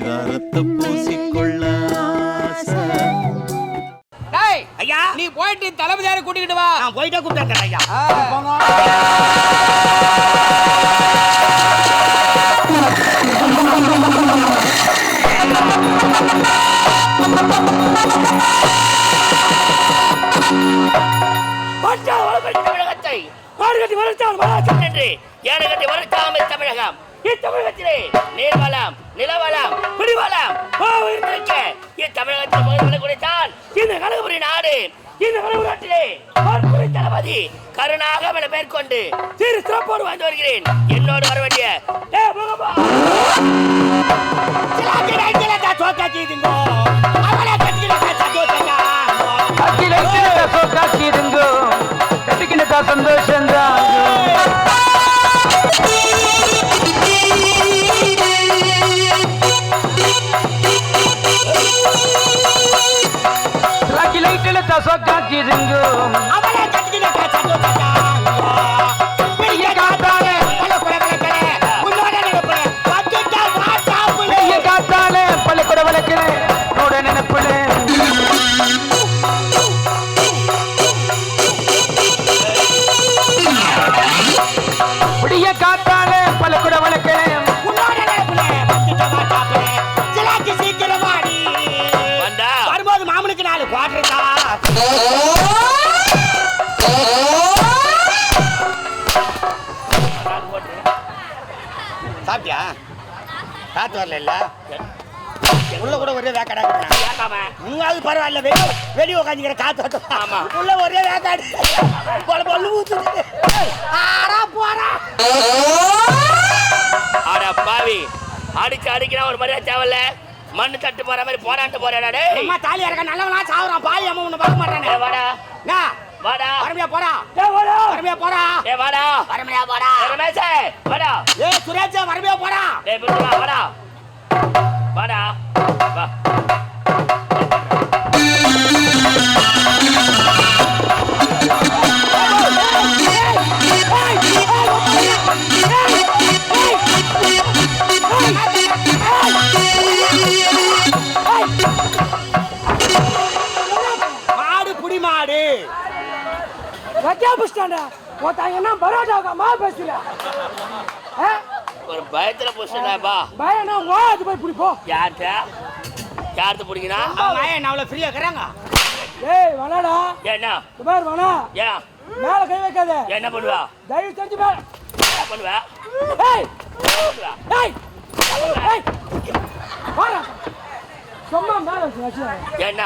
பரிதாரத்தை பூசிக்கொள்ள ஐயா. நீ போயிட்டு தளபதியாரை கூட்டிக்கிட்டு வா. நான் போயிட்டே கூப்பிட்டேன் ஐயா. வளர்த்தால் வளர்ச்சி என்று ஏழை கட்டி வளர்த்தாமை தமிழகம். இத்தமிழகத்திலே நீர்வளம் நிலவளம் குடிவளம் இருந்திருக்க இத்தமிழகத்தில் முதல்வரை குறைத்தால் இந்த கனகபுரி நாடு. இந்த கனகபுரி நாட்டிலே தளபதி கருணாக என பெயர் கொண்டு சிறு சிறப்போடு வருகிறேன். என்னோடு வர வேண்டிய சோக்காக்கிதுங்கோ அவளை சிலாக்கி சீக்கிரம் வாடி. வந்தா. வரும்போது மாமனுக்கு நாலு குவாட்டர் தா. சாப்பிட்டியா? காத்து வரல இல்ல? உள்ள கூட ஒரே வேக்காடா உங்காவது பரவாயில்ல வெளிய வெளிய உட்காந்துக்கிற காத்து ஆமா. உள்ள ஒரே வேக்காடு. பொல அட பாவி. அடிச்சு அடிக்கிறா ஒரு மாதிரியா தேவையில்ல. மண்ணு தட்டு போற மாதிரி போராட்டு போறாடா டேய். அம்மா தாலி இறக்க நல்லவனா சாவுறான். பாய் அம்மா உன்னை பார்க்க மாட்டானே. ஏய், வாடா. என்ன வாடா. வரமையா போறா வரமையா போறா ஏ வாடா. வரமையா போறா ஏய், ரமேஷே வாடா. ஏ சுரேஷ் வரமையா போறா டேய் வா வாடா. வாடா. வா. என்ன பரோட்டாக்கா மா பேசுற? ஒரு பயத்துல புடிச்சுடாப்பா பயம்னா வா அது போய் பிடிப்போ. யார்கிட்ட? யார்கிட்ட பிடிக்கணும் அவங்க என்ன அவ்வளவு ஃப்ரீயா இருக்கிறாங்க? ஏய் வேணாடா என்ன? மாதிரி வேணா ஏன்? மேல கை வைக்காத. என்ன பண்ணுவா? தயவு செஞ்சு மேல. என்ன பண்ணுவா? ஏய். ஏய். ஏய். வாடா. சும்மா மேல வச்சு வச்சு என்ன?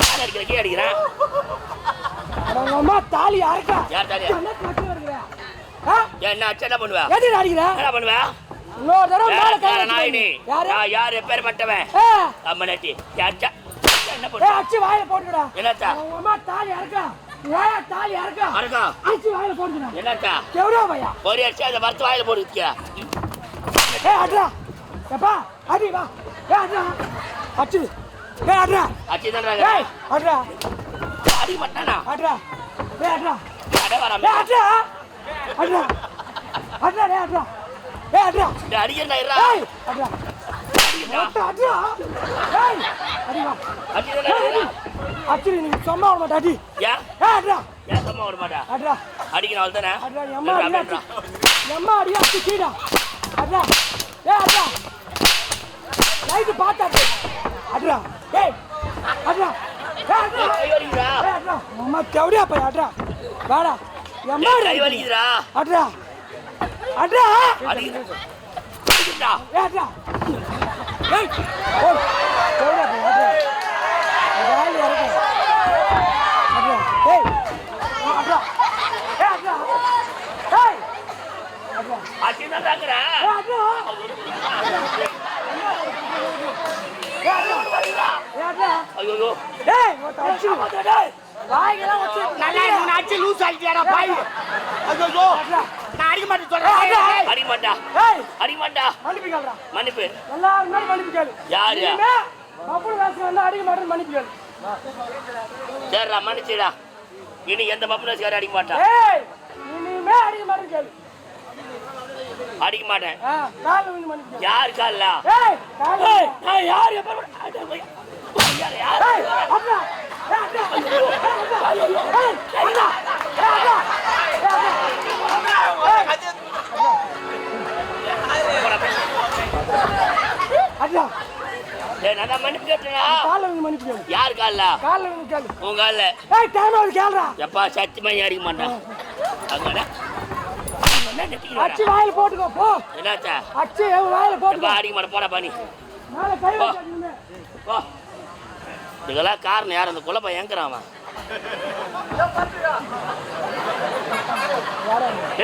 யார் அடிக்கிற கீழே அடிக்கிறேன் அம்மா தாலி யாருக்கா யார் தாலி? என்ன என்ன அச்சு என்ன பண்ணுவா? எதுக்கு அடிக்கிற? என்ன பண்ணுவா? இன்னொரு தடவை மேல கை யார் நாயினி. நான் யார்? பேர் பட்டவன் அம்ம நட்டி என்ன பண்ணுவா? அச்சு வாயில போட்டுடா என்னத்தா? உங்க அம்மா தாலி யாருக்கா ஏன் தாலி யாருக்கா அருகா அச்சு வாயில போட்டுடா என்னத்தா? எவ்வளோ பையா? ஒரு அடிச்சு அந்த மரத்து வாயில போடுவியா ஏ அட்ரா. எப்பா அடி வா. ஏ அட்ரா. அச்சு. ஏ அட்ரா அச்சு தான்றாங்க ஏய் அட்ரா அடி மாட்டானா அட்ரா ஏ அட்ரா அட ஏ வராம. அட்ரா அட்ரா அட்ரா ஏ அட்ரா ஏ அட்ரா அடிக்கிறா இருடா ஏய் அட்ரா அட்ரா ஏய் அடி வா அச்சு ஏய் அடி தானே அச்சு நீ சும்மா விட மாட்டா அடி. ஏன்? ஏ அட்ரா ஏன் சும்மா விட மாட்டா? அட்ரா அடிக்கணும் அவள் தானே? அட்ரா எம்மா அடி எம்மா அடி அச்சு கீடா. அட்ரா ஏ அட்ரா லைட் பார்த்தா அட்ரா ஏய் அட்ரா ஏ அட்ரா கை வலிக்குதா ஏய் அட்ரா அம்மா தேவடியா போய் அட்ரா வாடா எம்மா கை வலிக்குதுடா அட்ரா அட்ரா அடிக்குதா ஏய் ஓ தேவடியா போய் அட்ரா வாய் இறக்கு அட்ரா ஏய் ஆ, அட்ரா ஏய் அட்ரா ஏய் அட்ரா அச்சு தான் தாக்குறா ஏய் அட்ரா ஏய் அட்ரா ஏய் அட்ரா ஐயோ ஏய் அடிச்சு லூஸ் ஆகிட்டியாடா பாய் ஐயோ நான் அடிக்க மாட்டேன் சொல்றேன் அடிக்க மாட்டா அடிக்க மாட்டா மன்னிப்பு கேளுடா மன்னிப்பு எல்லாரும் முன்னாடி மன்னிப்பு கேளு யாரு? வந்து அடிக்க மன்னிப்பு கேளு சரிடா மன்னிச்சுடா இனி எந்த அடிக்க இனிமே அடிக்க கேளு அடிக்க மாட்டேன் கால்ல யாரு யார் யார், யார்? யார் கால்ல கால்ல உன் கால்ல ஏய் டைம் ஆகுது கேளுடா எப்பா சத்தியமா மாட்டான் அங்கடா அச்சு வாயில போட்டுக்கோ போ என்னாச்சா அச்சு வாயில எப்பா போட்டுக்கோ அடிக்க மாட்டேன் போடா பாணி மேல கை போ இதுக்கெல்லாம் காரணம் யார்? அந்த குழப்பம் எங்கிறான் அவன்.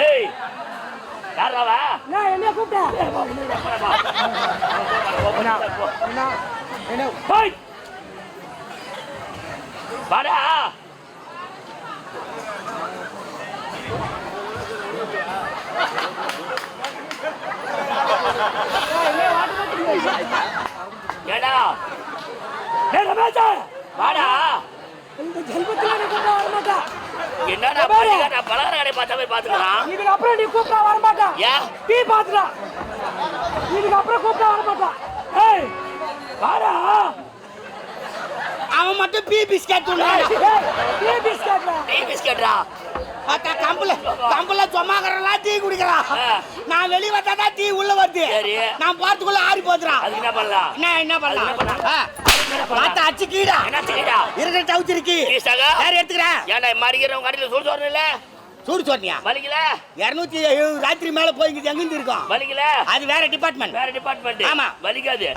ஏய் யாராவா என்ன கூப்பிட்டேன் போய். வாடா. ஏடா வாடா. இந்த ஜென்மத்துல கூப்பிட்டா வர மாட்டா என்னடா பள்ளிக்காட்ட பலகார கடை பார்த்தா போய் பார்த்துக்கலாம் இதுக்கு அப்புறம் நீ கூப்பிட்டா வர மாட்டா ஏன் டீ பாத்துடா. இதுக்கு அப்புறம் கூப்பிட்டா வர மாட்டா ஏய் வாடா. அவன் மட்டும் பீ பிஸ்கட் டீ பிஸ்கட்ல டீ பிஸ்கட்ரா? பார்த்தா கம்புல கம்புல சும்மாக்கிறலாம் டீ குடிக்கிறான். நான் வெளிய வந்தா தான் டீ உள்ள வருது. சரி. நான் போறதுக்குள்ள ஆறி அதுக்கு என்ன பண்ணலாம்? என்ன பண்ணலாம்? பார்த்தா அச்சு கீடா என்ன செய்யடா இருக்கிற டவுச்சு இருக்கு. ஈஸ்டாகா யார் எடுத்துக்கிறேன் ஏன்டா மறிக்கிறவங்க கடையில் சூடு சோறு இல்ல சூடு சொன்னியா வலிக்கல இருநூத்தி எழுபது ராத்திரி மேல போய்க்குது எங்கிருந்து இருக்கும்? வலிக்கல அது வேற டிபார்ட்மெண்ட் வேற டிபார்ட்மெண்ட் ஆமா. வலிக்காது.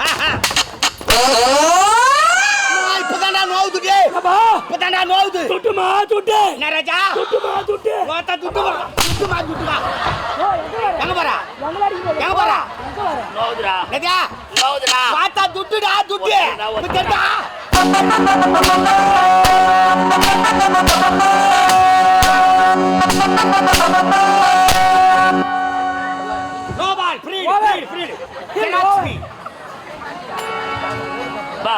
இப்பதான்டா நோவுது அப்பா. இப்பதான்டா நோவுது. துட்டுமா துட்டு. என்ன ராஜா? துட்டுமா துட்டு. ஓத்தா துட்டுமா? துட்டுமா துட்டுமா? எங்க எங்க போறா? எங்க எங்க எங்க நோவுதுடா. ராஜா. நோவுதுடா பார்த்தா துட்டுடா துட்டு ஒத்துடா, ஒத்துடா. புத்தடா no ball free Over. Free free Free, Cannot over. free. பா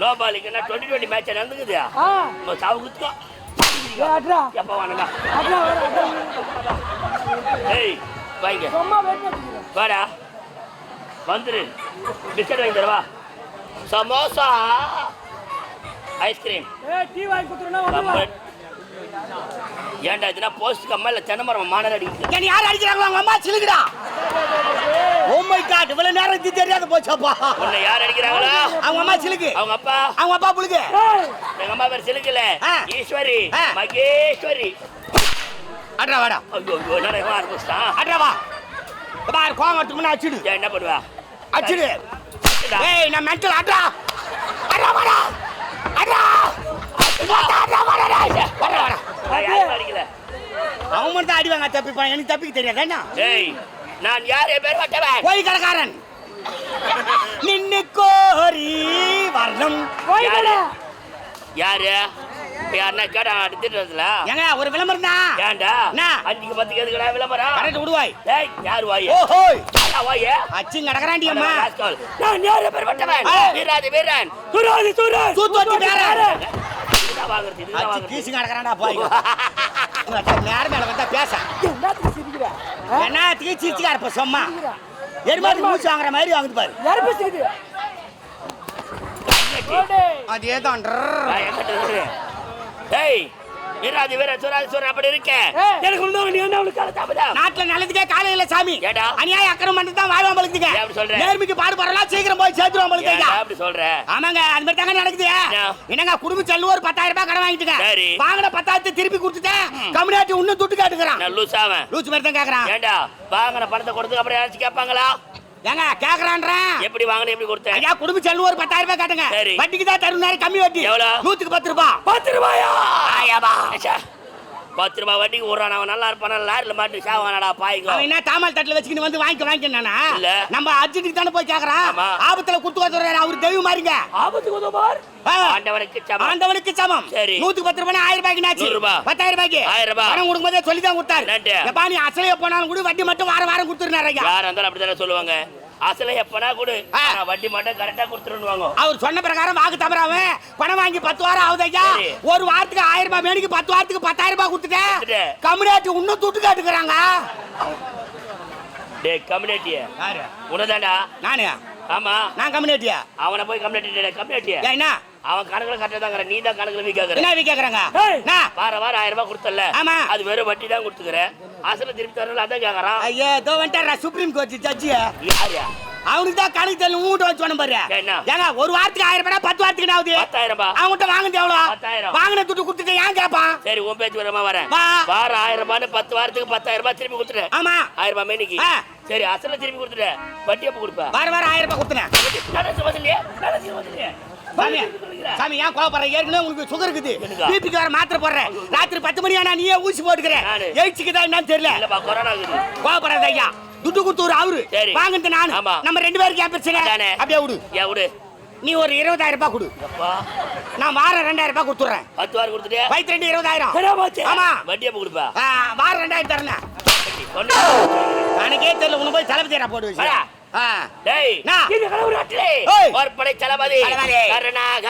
நோ பாலிக்கு என்ன டுவெண்ட்டி டுவெண்ட்டி மேட்ச் நடந்துக்குது நம்ம சாவு குத்துக்கோ எப்போ வானுங்க ஏய் வாங்க வாடா வந்துரு. பிஸ்கட் வாங்கி தரவா சமோசா. ஐஸ்கிரீம். ஏன்டா இதுனா போஸ்ட் கம்மா இல்லை தென்னை மரம் அடிக்குது? என்ன யார் அடிக்கிறாங்களோ அவங்க அம்மா சிலுக்குடா. ஓ மை காட் இவ்வளவு நேரம் இது தெரியாத போச்சப்பா உன்னை யார் அடிக்கிறாங்களோ? அவங்க அம்மா சிலுக்கு. அவங்க அப்பா. அவங்க அப்பா புழுகு ஏய். எங்க அம்மா பேர் சிலுக்கல. ஈஸ்வரி. ஆ. மகேஸ்வரி. அட்ரா வாடா. ஐயோ ஐயோ என்ன இவன் ஆரம்பிச்சிட்டான்? அட்ரா வா. பார் கோவம் வரட்டுக்கு அடிச்சுடு ஏன் என்ன பண்ணுவா? அடிச்சுடு. ஏய் நான் மென்டல் அட்ரா அட்ரா வாடா. அட்ரா அட்ரா வாடா டேய். வாடா வாடா. யாரும் அடிக்கல? அவன் மட்டும் தான் அடிவாங்க தப்பிப்பான். எனக்கு தப்பிக்க தெரியாது. என்ன? ஏய் நான் யார்? என் பேர் வட்டவன் போய் கடைக்காரன் நின்னு கோரி வரணும். போய் யாரு? யாருன்னா கேட்டா எடுத்துட்டு ஏங்க ஒரு விளம்பரம் தான் ஏன்டா? என்ன? அஞ்சுக்கு பத்துக்கு எதுக்குடா விளம்பரம். கரெக்ட் விடுவாய் ஏய் யார் வாய்? ஓஹோய் வாயே. அச்சு அம்மா. நான் பேர் வட்டவன். வீராதி வீரன். சூராதி கீசி கடக்கறான்டா போய். நேரம் மேல வந்தா பேச? என்னத்துக்கு சிரிக்கிற? ஆ? என்ன தீ சிரிச்சுக்கார இப்ப சும்மா. எருமாடி மூச்சு வாங்குற மாதிரி வாங்குது பாரு. யார் பேசுறது அதே தான். ஏய் வீராதி வீரன் சூராதி சூரன் அப்படி இருக்கேன் ஏய். எனக்கு முன்னாடி நீ என்ன அவளுக்கு தாமதம் நாட்டுல நல்லதுக்கே காலம் இல்ல சாமி. ஏடா? அநியாய அக்கிரம் பண்ணிட்டு தான் வாழ்வான் பழுக்குதுங்க ஏன் அப்படி சொல்ற? நேர்மைக்கு பாடுபடலாம் சீக்கிரம் போய் சேர்த்துருவான் ஏன்டா பழுக்குங்க அப்படி சொல்ற? ஆமாங்க அது மாதிரி தாங்க நடக்குது. என்ன? என்னங்க குடும்ப செல்லு ஒரு பத்தாயிரம் ரூபாய் கடன் வாங்கிட்டுங்க. சரி. வாங்கின பத்தாயிரத்தை திருப்பி கொடுத்துட்டேன். கம்யூனிட்டி இன்னும் துட்டு கேட்டுக்கிறான் லூசாவன்? லூச்சு மாதிரி தான் கேக்குறான். ஏன்டா வாங்கின பணத்தை கொடுத்து அப்புறம் யாராச்சும் கேட்பாங்களா? ஏங்க கேக்குறான்றேன் எப்படி வாங்கின எப்படி கொடுத்தேன்? ஐயா குடும்ப செல்லு ஒரு பத்தாயிரம் ரூபாய் காட்டுங்க. சரி. வட்டிக்கு தான் தரும் கம்மி வட்டி. எவ்வளவு? நூத்துக்கு பத்து ரூபாய் பத்து ரூபாயா? ஆயாபா பத்து ரூபாய் வட்டிக்கு விடுறான் அவன் நல்லா இருப்பான லாரில மாட்டு சாவானடா பாய்க்கோ. அவன் என்ன தாமல் தட்டுல வச்சுக்கிட்டு வந்து வாங்கிக்க வாங்கிக்கணானா இல்ல. நம்ம அர்ஜென்ட்டுக்கு தானே போய் கேக்குறான். ஆபத்துல குத்து குத்துறாரு அவரு தெய்வம் மாறிங்க. ஆபத்துக்கு உதவார். ஆண்டவனுக்கு சமம். ஆண்டவனுக்கு சமம். சரி. நூத்துக்கு பத்து ரூபாய் ஆயிரம் ரூபாய்க்கு நாச்சு ரூபாய். பத்தாயிரம் ரூபாய்க்கு? ஆயிரம் ரூபாய். பணம் கொடுக்கும்போதே சொல்லி தான் கொடுத்தாரு. எப்பா நீ அசலைய போனாலும் கூட வட்டி மட்டும் வாரம் வாரம் கொடுத்துருந்தாரு யாரா இருந்தாலும் அப்படித்தானே சொல்லுவாங்க? அசல எப்பனா கொடு. வட்டி மட்டும் கரெக்டா கொடுத்துருவாங்க அவர் சொன்ன பிரகாரம் வாக்கு தவறாம பணம் வாங்கி பத்து வாரம் ஆகுது ஐயா. ஒரு வாரத்துக்கு ஆயிரம் ரூபாய் மேடிக்கு பத்து வாரத்துக்கு பத்தாயிரம் ரூபாய் கொடுத்துட்டேன். கம்யூனிட்டி இன்னும் துட்டு காட்டுக்கிறாங்க. டேய் கம்யூனிட்டிய. உனதாண்டா நானு ஆமா. நான் கம்யூனிட்டியா? அவனை போய் கம்யூனிட்டி கம்யூனிட்டிய. என்ன? அவன் கணக்குல தான் நீ தான் கணக்குல வீக் ஆகுற என்ன வீ கேக்குறாங்க? ஏய். என்ன? வார வாரம் ஆயிரம் ரூபாய் கொடுத்தல ஆமா. அது வெறும் வட்டி தான் கொடுத்துக்கிற. அசல திருப்பி தரல அதான் கேக்குறான். ஐயோ இதோ வந்துட்டாரா சுப்ரீம் கோர்ட் ஜட்ஜி யாரு? அவனுக்கு தான் கணக்கு தெரியல உங்ககிட்ட வச்சு வேணும் பாரு? ஏங்க ஒரு வாரத்துக்கு ஆயிரம் ரூபாய் பத்து வாரத்துக்கு ஆகுது? பத்தாயிரம் ரூபாய் அவன்கிட்ட வாங்குறது எவ்வளோ. வாங்கின துட்டு கொடுத்துட்டு ஏன் கேட்பான் சரி உன் பேச்சு வரமா வரேன். வாரம் ஆயிரம் ரூபான்னு பத்து வாரத்துக்கு பத்தாயிரம் ரூபாய் திருப்பி கொடுத்துட்டேன். ஆமா. ஆயிரம் ரூபாய் மேனிக்கு. சரி அசல திருப்பி கொடுத்துட்டேன். வட்டி எப்ப கொடுப்ப? வார வாரம் ஆயிரம் ரூபாய் கொடுத்தனேன் சாமி சாமி ஏன் கோவப்படுற? ஏற்கனவே உங்களுக்கு சுகர் இருக்குது? பிபிக்கு வேற மாத்திரை போடுறேன் ராத்திரி பத்து மணி ஆனா நீயே ஊசி போட்டுக்கிற. நானு. எயிட்ஸுக்கு தான் என்னன்னு தெரியல. கோவப்படாத ஐயா. துட்டு கொடுத்து ஒரு அவரு. வாங்கிட்டு நானு. நம்ம ரெண்டு பேருக்கு ஏன் பிரச்சனை. அப்படியே விடு. ஏன் விடு? நீ ஒரு இருபதாயிரம் ரூபாய் கொடு. நான் வாரம் ரெண்டாயிரம் ரூபாய் கொடுத்துறேன். பத்து வாரம் கொடுத்துட்டே வயிற்று ரெண்டு இருபதாயிரம். ஆமா வட்டி எப்ப கொடுப்பா? வாரம் ரெண்டாயிரம் தரேன். கொண்டு எனக்கே தெரியல உன்னை போய் தளபதி தேரா போட்டு வச்சு. வாடா. ஆ. டேய் நா. இந்த கடவுள் நாட்டிலே ஏய். ஒரு படை தளபதி. கருணாக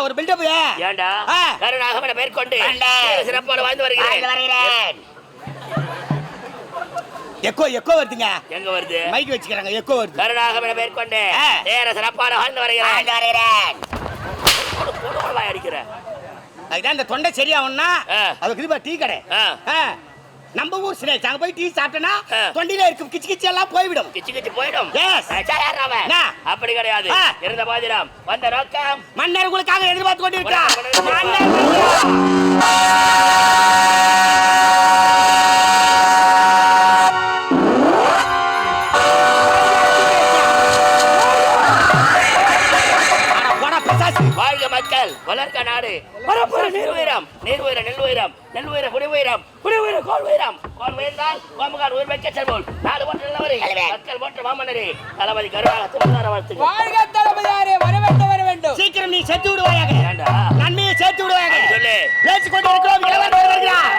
ஒரு பில்டப் ஏண்டா ஆ. கருணாக என பெயர் கொண்டு. சிறப்போடு வாழ்ந்து வருகிறேன் எக்கோ எக்கோ வருதுங்க எங்க வருது மைக் வச்சுக்கிறாங்க எக்கோ வருது கருணாக என பெயர் கொண்டு ஆ. நேர சிறப்பான வாழ்ந்து வருகிறேன் போடு, போடு, போடு, வாய் அடிக்கிற அதுதான் இந்த தொண்டை சரியாகும்னா. அதுக்கு இதுபா டீ கடை. நம்ம ஊர் ஸ்நேக்ஸ் அங்க போய் டீ சாப்பிட்டேன்னா ஆ. தொண்டையில இருக்கும். கிச்சு கிச்சு எல்லாம் போய்விடும். கிச்சு கிச்சு போயிடும்? என்ன? அப்படி கிடையாது. இருந்த பாதிரம் வந்த நோக்கம். மன்னர் உங்களுக்காக எதிர்பார்த்து கொண்டு இருக்கா உனக்கு உனக்கு மன்னர் அட, போடா, பிசாசு. வாழ்க மக்கள். வளர்க்க நாடு. நீர் உயரம். நீர் உயரம் நெல் உயரம். உயரம். குடி உயரம் கோல் உயரம். கோல் உயர்ந்தால் கோமுகால் உயிர் வைக்க செல்வோம். நாடு போன்ற நல்லவரே. மக்கள் போன்ற மாமன்னரே. தளபதி கருணாக திருமண வாழ்த்துக்கள். வாழ்க தளபதியாரே வர வேண்டும் வர வேண்டும் சீக்கிரம் நீ செத்து விடுவாயாக. நன்மையை சேர்த்து விடுவாயாக. சொல்லு. பேசிக் கொண்டு இருக்கிறோம் இளவரசர் வருகிறார்.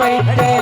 வைத்தே.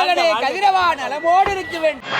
மகனே கதிரவா நலமோடு இருக்க வேண்டும்.